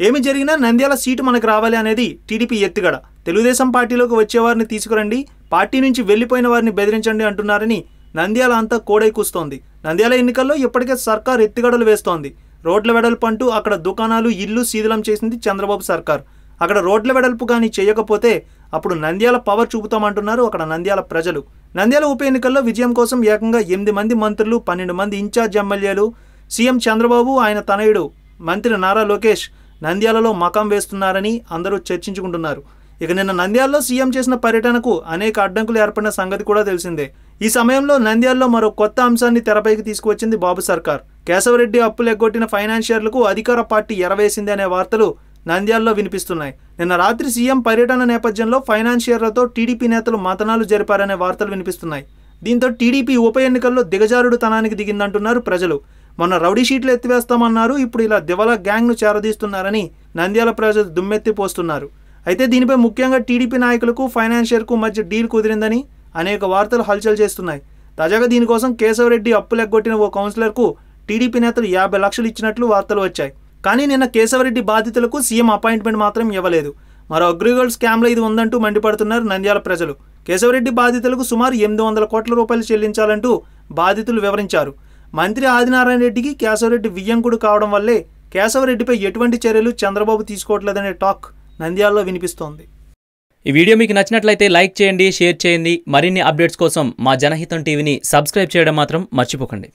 ఏమి జరిగినా నంద్యాల సీటు మనకు రావాలి అనేది టీడీపీ ఎత్తుగడ. తెలుగుదేశం పార్టీలోకి వచ్చేవారిని తీసుకురండి పార్టీ నుంచి వెళ్ళిపోయిన వారిని బెదిరించండి అంటున్నారని నంద్యాల అంతా కోడై కూస్తోంది. నంద్యాల ఎన్నికల్లో ఇప్పటికే సర్కార్ ఎత్తుగడలు వేస్తోంది. రోడ్ల వెడల్పు అంటూ అక్కడ దుకాణాలు ఇల్లు శీతలం చేసింది చంద్రబాబు సర్కార్. అక్కడ రోడ్ల వెడల్పు కానీ చేయకపోతే అప్పుడు నంద్యాల పవర్ చూపుతామంటున్నారు అక్కడ నంద్యాల ప్రజలు. నంద్యాల ఉప ఎన్నికల్లో విజయం కోసం ఏకంగా ఎనిమిది మంది మంత్రులు పన్నెండు మంది ఇన్ఛార్జ్ ఎమ్మెల్యేలు సీఎం చంద్రబాబు ఆయన తనయుడు మంత్రి నారా లోకేష్ నంద్యాలలో మకం వేస్తున్నారని అందరూ చర్చించుకుంటున్నారు. ఇక నిన్న నంద్యాలలో సీఎం చేసిన పర్యటనకు అనేక అడ్డంకులు ఏర్పడిన సంగతి కూడా తెలిసిందే. ఈ సమయంలో నంద్యాలలో మరో కొత్త అంశాన్ని తెరపైకి తీసుకువచ్చింది బాబు సర్కార్. కేశవరెడ్డి అప్పులు ఎగ్గొట్టిన ఫైనాన్షియర్లకు అధికార పార్టీ ఎరవేసింది అనే వార్తలు నంద్యాలలో వినిపిస్తున్నాయి. నిన్న రాత్రి సీఎం పర్యటన నేపథ్యంలో ఫైనాన్షియర్లతో టీడీపీ నేతలు మతనాలు జరిపారనే వార్తలు వినిపిస్తున్నాయి. దీంతో టీడీపీ ఉప ఎన్నికల్లో దిగజారుడు తనానికి దిగిందంటున్నారు ప్రజలు. మొన్న రౌడీ షీట్లు ఎత్తివేస్తామన్నారు ఇప్పుడు ఇలా దివల గ్యాంగ్ను చేరదీస్తున్నారని నంద్యాల ప్రజలు దుమ్మెత్తి పోస్తున్నారు. అయితే దీనిపై ముఖ్యంగా టీడీపీ నాయకులకు ఫైనాన్షియర్కు మధ్య డీల్ కుదిరిందని అనేక వార్తలు హల్చల్ చేస్తున్నాయి. తాజాగా దీనికోసం కేశవరెడ్డి అప్పులెగ్గొట్టిన ఓ కౌన్సిలర్కు టీడీపీ నేతలు యాభై లక్షలు ఇచ్చినట్లు వార్తలు వచ్చాయి. కానీ నిన్న కేశవరెడ్డి బాధితులకు సీఎం అపాయింట్మెంట్ మాత్రం ఇవ్వలేదు. మరో అగ్రిగోల్డ్ స్కామ్లో ఇది ఉందంటూ మండిపడుతున్నారు నంద్యాల ప్రజలు. కేశవరెడ్డి బాధితులకు సుమారు ఎనిమిది వందల కోట్ల రూపాయలు చెల్లించాలంటూ బాధితులు వివరించారు. మంత్రి ఆదినారాయణ రెడ్డికి కేశవరెడ్డి వియ్యంకుడు కావడం వల్లే కేశవరెడ్డిపై ఎటువంటి చర్యలు చంద్రబాబు తీసుకోవట్లేదనే టాక్ నంద్యాలలో వినిపిస్తోంది. ఈ వీడియో మీకు నచ్చినట్లయితే లైక్ చేయండి షేర్ చేయండి. మరిన్ని అప్డేట్స్ కోసం మా జనహితం టీవీని సబ్స్క్రైబ్ చేయడం మాత్రం మర్చిపోకండి.